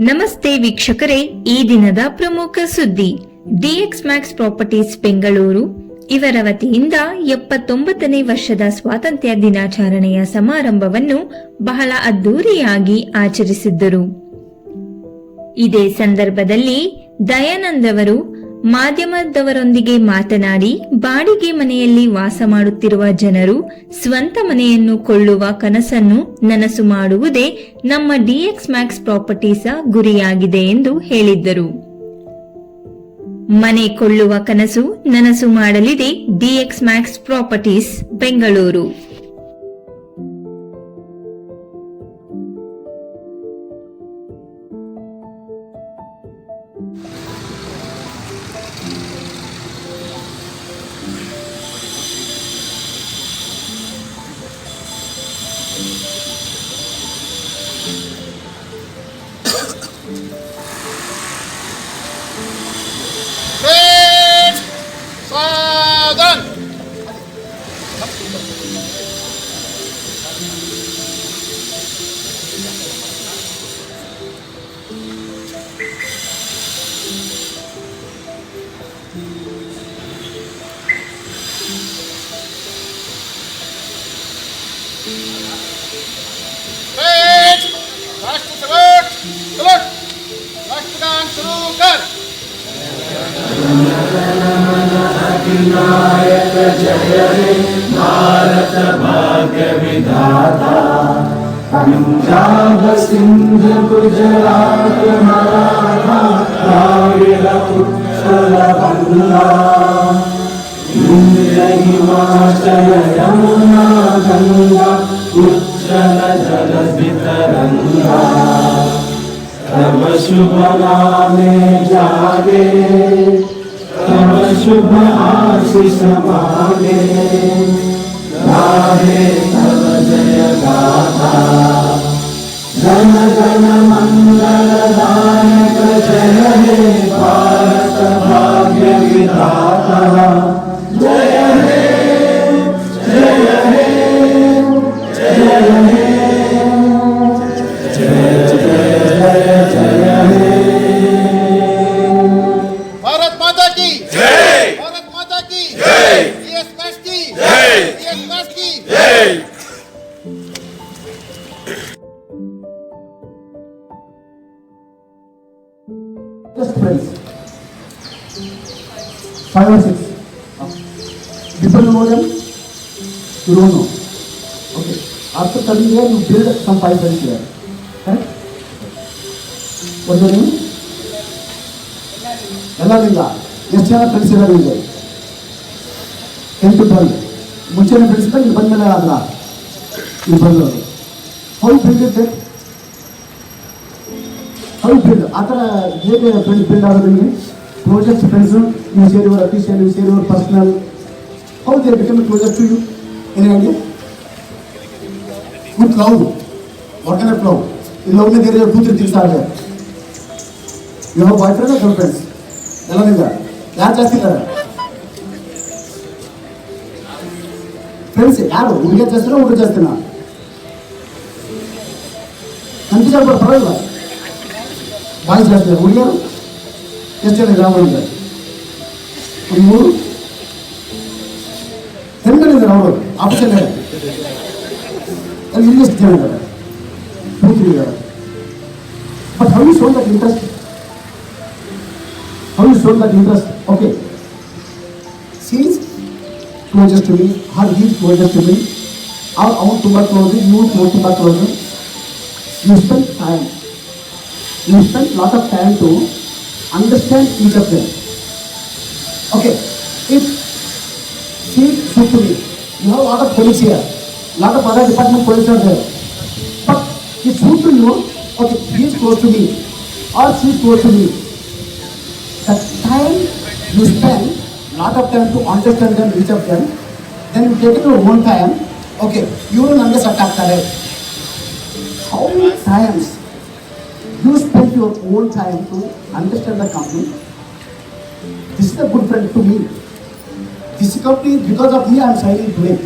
ನಮಸ್ತೆ ವೀಕ್ಷಕರೇ, ಈ ದಿನದ ಪ್ರಮುಖ ಸುದ್ದಿ. DX Max properties Bengaluru. ಇವರ ವತಿಯಿಂದ ಎಪ್ಪತ್ತೊಂಬತ್ತನೇ ವರ್ಷದ ಸ್ವಾತಂತ್ರ್ಯ ದಿನಾಚರಣೆಯ ಸಮಾರಂಭವನ್ನು ಬಹಳ ಅದ್ದೂರಿಯಾಗಿ ಆಚರಿಸಿದ್ದರು. ಇದೇ ಸಂದರ್ಭದಲ್ಲಿ ದಯಾನಂದ್ ಅವರು ಮಾಧ್ಯಮದವರೊಂದಿಗೆ ಮಾತನಾಡಿ, ಬಾಡಿಗೆ ಮನೆಯಲ್ಲಿ ವಾಸ ಮಾಡುತ್ತಿರುವ ಜನರು ಸ್ವಂತ ಮನೆಯನ್ನು ಕೊಳ್ಳುವ ಕನಸನ್ನು ನನಸು ಮಾಡುವುದೇ ನಮ್ಮ ಡಿಎಕ್ಸ್ ಮ್ಯಾಕ್ಸ್ ಪ್ರಾಪರ್ಟೀಸ ಗುರಿಯಾಗಿದೆ ಎಂದು ಹೇಳಿದ್ದರು. ಮನೆ ಕೊಳ್ಳುವ ಕನಸು ನನಸು ಮಾಡಲಿದೆ DX Max properties, Bengaluru. Vinayak जय हे भारत भाग्य विधाता पंजाब सिंध गुजरात मराठा काव्य उत्तर बंगला इंद्र हिमाचल यमुना गंगा उच्चल जल वितरंगा सब शुभ नामे जागे शुभ आशीष मांगे गाहे तब जय गाथा जन जन मंगल दायक जय हे भारत भाग्य विधाता know them? You don't know. Okay. After coming here, you build some five friends here. Correct? What's your name? ಎಲ್ಲರಿಂದ ಎಷ್ಟು ಜನ ಫ್ರೆಂಡ್ಸ್ ಇರೋದು ಇದೆ ಎಂಟು ಟ್ವೆಲ್ ಮುಂಚೆನೇ ಫ್ರೆಂಡ್ಸ್ ಇದ್ದಾಗ ಇಲ್ಲಿ ಬಂದಮೇಲೆ ಅಲ್ಲ ಇಲ್ಲಿ ಬಂದವರು how build it how build ಆ ಥರ ಹೇಗೆ ಫ್ರೆಂಡ್ಸ್ ಬಿಲ್ಡ್ ಆಗೋದು ನಿಮಗೆ ಕ್ಲೋಸೆಸ್ಟ್ ಫ್ರೆಂಡ್ಸು ನೀವು ಸೇರಿವರು ಅಫಿಷಿಯಲ್ ನೀವು ಸೇರಿವರು personal how they become closer to you ಏನೇ ಹೇಳಿ with love what can of love ಈ ಲವ್ನ there two three things are you have boyfriend girlfriends ಎಲ್ಲರಿಂದ ಯಾರು ಜಾಸ್ತಿ ಇದ್ದಾರೆ ಫ್ರೆಂಡ್ಸ್ ಯಾರು ಹುಡುಗ ಜಾಸ್ತಿನ ಹುಡುಗ ಜಾಸ್ತಿನ ಕನ್ಫ್ಯೂಸ್ ಆಗ್ಬಾರ್ದು ಪರವಾಗಿಲ್ಲ ಬಾಯ್ಸ್ ಜಾಸ್ತಿ ಹುಡುಗಿಯರು ಎಷ್ಟು ಜನ ಇದ್ದಾರೆ ಅವರಿಗೆ ಒಂದು ಮೂರು ಹೆಣ್ಗಳಿದ್ದಾರೆ ಅವರು ಆಫೀಸಲ್ಲಿ ಅಲ್ಲಿ ಇಲ್ಲಿ ಎಷ್ಟು ಜನ ಇದ್ದಾರೆ ಕೂತಿದ್ದಾರೆ but how you shown that interest how you shown that interest okay seize Closest to me her his closest to me ಅವ್ರು ಅವ್ನು ತುಂಬ ಕ್ಲೋಸ್ ಇವ್ರು ತುಂಬ close you spend time you spend lot of time to understand each of them. Okay, if she should to me, you have lot of colleagues here, lot of other department colleagues are there. But it should to you, okay, he is close to me or she is close to me. The time you spend, lot of time to understand them, reach of them. Then you take it to one time. Okay, you will understand that. How many times you spend your own time to understand the company? This is a good friend to me. This company, because of me, I am signing today.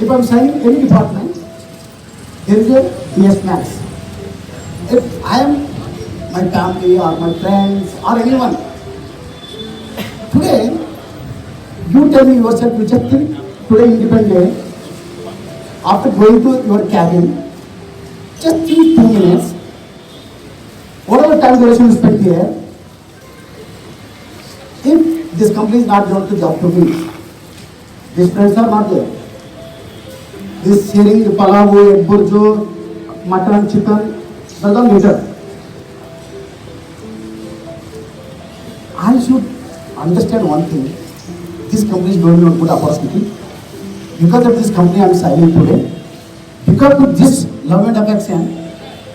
If I am signing any department, there is yes, ESMAX. If I am my family or my friends or anyone, today, you tell me yourself, think today independent, after going to your cabin, just think two minutes, whatever time duration you spend here, if this company is not going to job to me, these friends are not there. This sharing the palavu, egg burju, mutton, chicken, that's all later. I should understand one thing. This company is going on good opportunity. Because of this company, I am silent today. Because of this love and affection,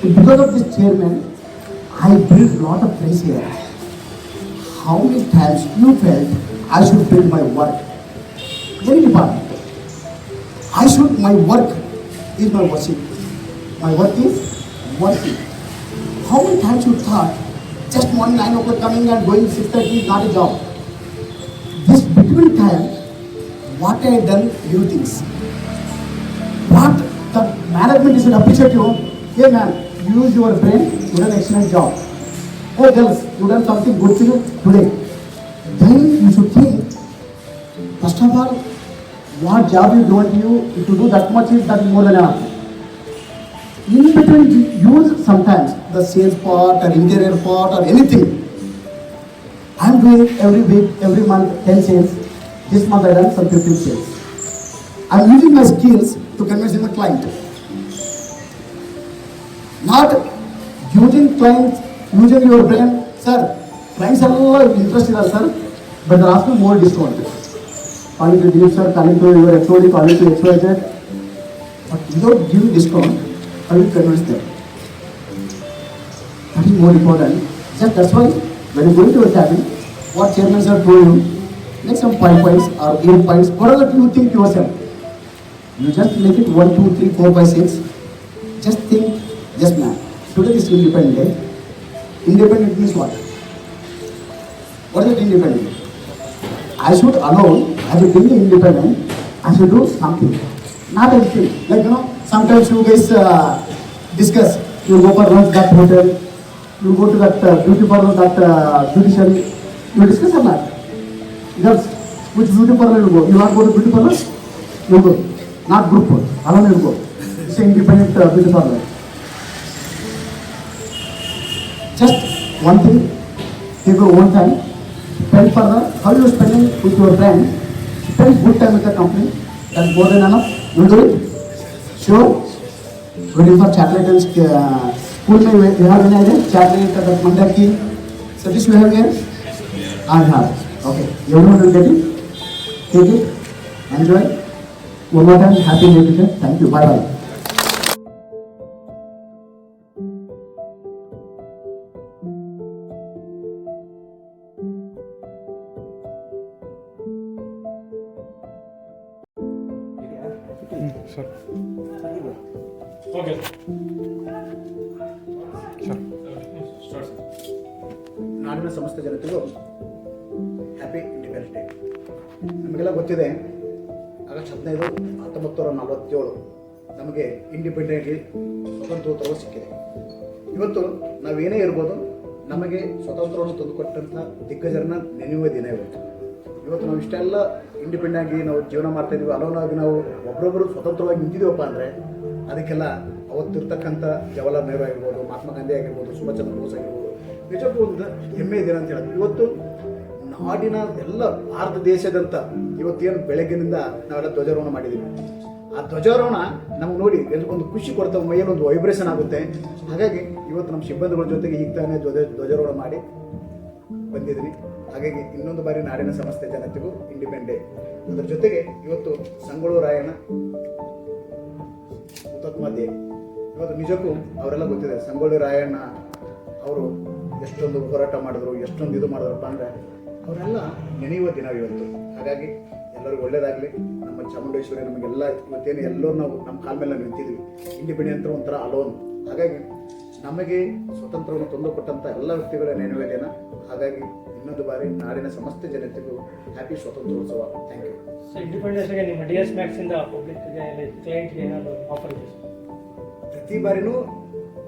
because of this chairman, I built lot of place here. How many times you felt I should build my work? Any department. I should, my work is my worship. My work is worship. How many times you thought just morning 9 o'clock coming and going 6.30 is not a job? This time, what I have done, new things. What the management should appreciate you. Hey man, use your brain, you done excellent job. Hey girls, you done something good to you today. Then you should think, first of all, what job you dont to you, if you do that much is that more than enough. In between, use sometimes the sales part or interior part or anything. I'm doing every week, every month 10 sales. This month I done some 15 sales. I'm using my skills to convince my client. Not using clients, using your brain. Sir, clients are all interested, sir, but they're asking more discount. Calling to Dilip sir, calling to your HOD, calling to XYZ. But without giving discount, I will convince them. That is more important. Just that's why when you go into a cabin, what chairman sir told you, make some five points or eight points, whatever you think yourself. You just make it one, two, three, four, five, six. Just think, yes ma'am. Today is independent day. Independent means what? What is it independent? I should alone, as a being independent, I should do something. Not anything. Like, you know, sometimes you guys uh, discuss, you go for lunch that hotel, you go to that uh, beauty parlor, that uh, beautician, you discuss a not? That's which beauty parlour go you are go to beauty parlour you go not group అలా నేను go it's independent beauty parlour just one thing take your own time spend for the how you spending with your friend spend good time with the company that more then అలా you do it sure waiting for chocolate school you chocolate మండర్కి suggest you have here have so this you have here? I have, okay, everyone will get it? Take it, enjoy. One more time, happy new year, thank you, bye bye. Sir okay sir ನಾಡಿನ ಸಮಸ್ತ ಜನತೆಗೂ happy independence day ನಮಗೆಲ್ಲ ಗೊತ್ತಿದೆ, August ಹದಿನೈದು ಹತ್ತೊಂಬತ್ತು ನೂರ ನಲವತ್ತೇಳು ನಮಗೆ ಇಂಡಿಪೆಂಡೆಂಟ್ಲಿ ಸ್ವತಂತ್ರೋತ್ಸವ ಸಿಕ್ಕಿದೆ. ಇವತ್ತು ನಾವೇನೇ ಇರ್ಬೋದು ನಮಗೆ ಸ್ವತಂತ್ರವನ್ನು ತಂದುಕೊಟ್ಟಂಥ ದಿಗ್ಗಜರನ್ನ ನೆನೆಯುವ ದಿನ ಇವತ್ತು. ಇವತ್ತು ನಾವು ಇಷ್ಟೆಲ್ಲ ಇಂಡಿಪೆಂಡೆಂಟ್ ಆಗಿ ನಾವು ಜೀವನ ಮಾಡ್ತಾ ಇದೀವಿ ಅಲೋನಾಗಿ ನಾವು ಒಬ್ಬರೊಬ್ಬರು ಸ್ವತಂತ್ರವಾಗಿ ನಿಂತಿದ್ದೀವಪ್ಪ ಅಂದರೆ ಅದಕ್ಕೆಲ್ಲ ಅವತ್ತಿರ್ತಕ್ಕಂಥ ಜವಾಹರ್ಲಾಲ್ ನೆಹರು ಆಗಿರ್ಬೋದು, ಮಹಾತ್ಮ ಗಾಂಧಿ ಆಗಿರ್ಬೋದು, ಸುಭಾಷ್ ಚಂದ್ರ ಬೋಸ್ ಆಗಿರ್ಬೋದು, ನಿಜಕ್ಕೂ ಒಂದು ಹೆಮ್ಮೆ ದಿನ ಅಂತ ಹೇಳೋದು. ಇವತ್ತು ನಾಡಿನ ಎಲ್ಲ ಭಾರತ ದೇಶದಂತ ಇವತ್ತೇನು ಬೆಳಗ್ಗಿನಿಂದ ನಾವೆಲ್ಲ ಧ್ವಜಾರೋಹಣ ಮಾಡಿದ್ದೀವಿ ಆ ಧ್ವಜಾರೋಹಣ ನಮ್ಗೆ ನೋಡಿ ಒಂದು ಖುಷಿ ಕೊಡ್ತಾವೆ ಮೈಯಲ್ಲಿ ಒಂದು ವೈಬ್ರೇಷನ್ ಆಗುತ್ತೆ. ಹಾಗಾಗಿ ಇವತ್ತು ನಮ್ಮ ಸಿಬ್ಬಂದಿಗಳ ಜೊತೆಗೆ ಈಗ ತಾನೇ ಧ್ವಜ, ಧ್ವಜಾರೋಹಣ ಮಾಡಿ ಬಂದಿದ್ದೀನಿ ಹಾಗಾಗಿ ಇನ್ನೊಂದು ಬಾರಿ ನಾಡಿನ ಸಮಸ್ತ ಜನತೆಗೂ ಇಂಡಿಪೆಂಡೆ ಅದರ ಜೊತೆಗೆ ಇವತ್ತು ಸಂಗೊಳ್ಳು ರಾಯಣ್ಣ ಹುತಾತ್ಮ ಇವತ್ತು ನಿಜಕ್ಕೂ ಅವರೆಲ್ಲ ಗೊತ್ತಿದೆ ಸಂಗೊಳ್ಳಿ ರಾಯಣ್ಣ ಅವರು ಎಷ್ಟೊಂದು ಹೋರಾಟ ಮಾಡಿದ್ರು, ಎಷ್ಟೊಂದು ಇದು ಮಾಡಿದ್ರಪ್ಪ ಅಂದರೆ ಅವರೆಲ್ಲ ನೆನೆಯುವ ದಿನ ಇವತ್ತು. ಹಾಗಾಗಿ ಎಲ್ಲರಿಗೂ ಒಳ್ಳೇದಾಗಲಿ. ನಮ್ಮ ಚಾಮುಂಡೇಶ್ವರಿ ನಮಗೆಲ್ಲ ಇವತ್ತೇನು ಎಲ್ಲರೂ ನಾವು ನಮ್ಮ ಕಾಲ ಮೇಲೆ ನಾವು ನಿಂತಿದ್ವಿ. ಇಂಡಿಪೆಂಡೆಂಟ್ ಒಂಥರ ಅಲೋನ್ ಹಾಗಾಗಿ ನಮಗೆ ಸ್ವತಂತ್ರವನ್ನು ತಂದುಕೊಟ್ಟಂಥ ಎಲ್ಲ ವ್ಯಕ್ತಿಗಳ ನೆನೆಯುವ ದಿನ. ಹಾಗಾಗಿ ಇನ್ನೊಂದು ಬಾರಿ ನಾಡಿನ ಸಮಸ್ತ ಜನತೆಗೂ ಹ್ಯಾಪಿ ಸ್ವಾತಂತ್ರ್ಯೋತ್ಸವ. ಥ್ಯಾಂಕ್ ಯು ಸೊ ಇಂಡಿಪೆಂಡೆನ್ಸ್ಗೆ ನಿಮ್ಮ ಡಿ ಎಸ್ ಮ್ಯಾಕ್ಸಿಂದ ಪಬ್ಲಿಕ್ಗೆ ಕ್ಲೈಂಟ್ಗೆ ಏನಾದರೂ ಆಫರ್ ಇದೆ? ಪ್ರತಿ ಬಾರಿನೂ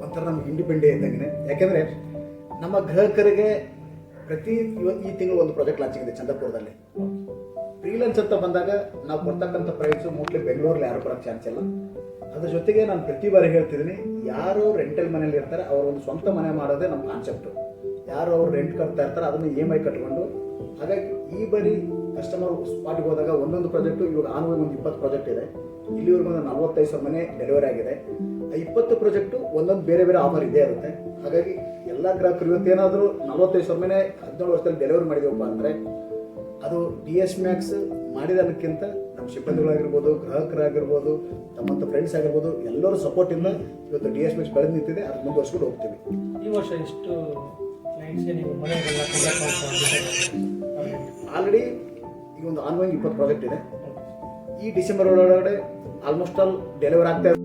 ಒಂಥರ ನಮ್ಗೆ ಇಂಡಿಪೆಂಡೆಂಟ್ ಇದ್ದಂಗೆ. ಯಾಕೆಂದರೆ ನಮ್ಮ ಗ್ರಾಹಕರಿಗೆ ಪ್ರತಿ ಈ ತಿಂಗಳು ಒಂದು ಪ್ರಾಜೆಕ್ಟ್ ಲಾಂಚಿಂಗ್ ಇದೆ ಚಂದ್ರಪುರದಲ್ಲಿ. ಫ್ರೀಲೆನ್ಸ್ ಅಂತ ಬಂದಾಗ ನಾವು ಕೊಡ್ತಕ್ಕಂಥ ಪ್ರೈಸು ಮೋಸ್ಟ್ಲಿ ಬೆಂಗಳೂರಲ್ಲಿ ಯಾರು ಬರೋಕ್ಕೆ ಚಾನ್ಸ್ ಇಲ್ಲ. ಅದ್ರ ಜೊತೆಗೆ ನಾನು ಪ್ರತಿ ಬಾರಿ ಹೇಳ್ತಿದ್ದೀನಿ ಯಾರು ರೆಂಟಲ್ ಮನೆಯಲ್ಲಿ ಇರ್ತಾರೆ, ಅವ್ರ ಒಂದು ಸ್ವಂತ ಮನೆ ಮಾಡೋದೇ ನಮ್ಮ ಕಾನ್ಸೆಪ್ಟು ಯಾರು ಅವ್ರು ರೆಂಟ್ ಕಟ್ತಾ ಇರ್ತಾರೆ, ಅದನ್ನು ಇ ಎಂ ಐ ಕಟ್ಕೊಂಡು. ಹಾಗಾಗಿ ಈ ಬಾರಿ ಕಸ್ಟಮರ್ ಸ್ಪಾಟ್ಗೆ ಹೋದಾಗ ಒಂದೊಂದು ಪ್ರಾಜೆಕ್ಟು ಇವಾಗ ಆನ್ವೈ ಒಂದು ಇಪ್ಪತ್ತು ಪ್ರಾಜೆಕ್ಟ್ ಇದೆ. ಇಲ್ಲಿವರೆಗೂ ಒಂದು ನಲ್ವತ್ತೈದು ಸಾವಿರ ಮನೆ ಡೆಲಿವರಿ ಆಗಿದೆ. ಆ ಇಪ್ಪತ್ತು ಪ್ರಾಜೆಕ್ಟು ಒಂದೊಂದು ಬೇರೆ ಬೇರೆ ಆಫರ್ ಇದೇ ಇರುತ್ತೆ. ಹಾಗಾಗಿ ಎಲ್ಲ ಗ್ರಾಹಕರು ಇವತ್ತೇನಾದರೂ ನಲವತ್ತೈದು ಸಾವಿರ ಮನೆ ಹದಿನೇಳು ವರ್ಷದಲ್ಲಿ ಡೆಲಿವರಿ ಮಾಡಿದೆವಪ್ಪ ಅಂದರೆ ಅದು ಡಿ ಎಸ್ ಮ್ಯಾಕ್ಸ್ ಮಾಡಿದಕ್ಕಿಂತ ನಮ್ಮ ಸಿಬ್ಬಂದಿಗಳಾಗಿರ್ಬೋದು ಗ್ರಾಹಕರಾಗಿರ್ಬೋದು ನಮ್ಮಂಥ ಫ್ರೆಂಡ್ಸ್ ಆಗಿರ್ಬೋದು ಎಲ್ಲರೂ ಸಪೋರ್ಟಿಂದ ಇವತ್ತು ಡಿ ಎಸ್ ಮ್ಯಾಕ್ಸ್ ಬೆಳೆದು ನಿಂತಿದೆ ಅದು ಮುಂದುವರ್ಸ್ಕೊಂಡು ಹೋಗ್ತೀವಿ ಈ ವರ್ಷ ಎಷ್ಟು? ಆಲ್ರೆಡಿ ಈಗ ಒಂದು ಆನ್ಲೈನ್ ಇಪ್ಪತ್ತು ಪ್ರಾಜೆಕ್ಟ್ ಇದೆ ಈ ಡಿಸೆಂಬರ್ ಒಳಗಡೆ ಆಲ್ಮೋಸ್ಟ್ ಆಲ್ ಡೆಲಿವರ್ ಆಗ್ತಾ ಇದೆ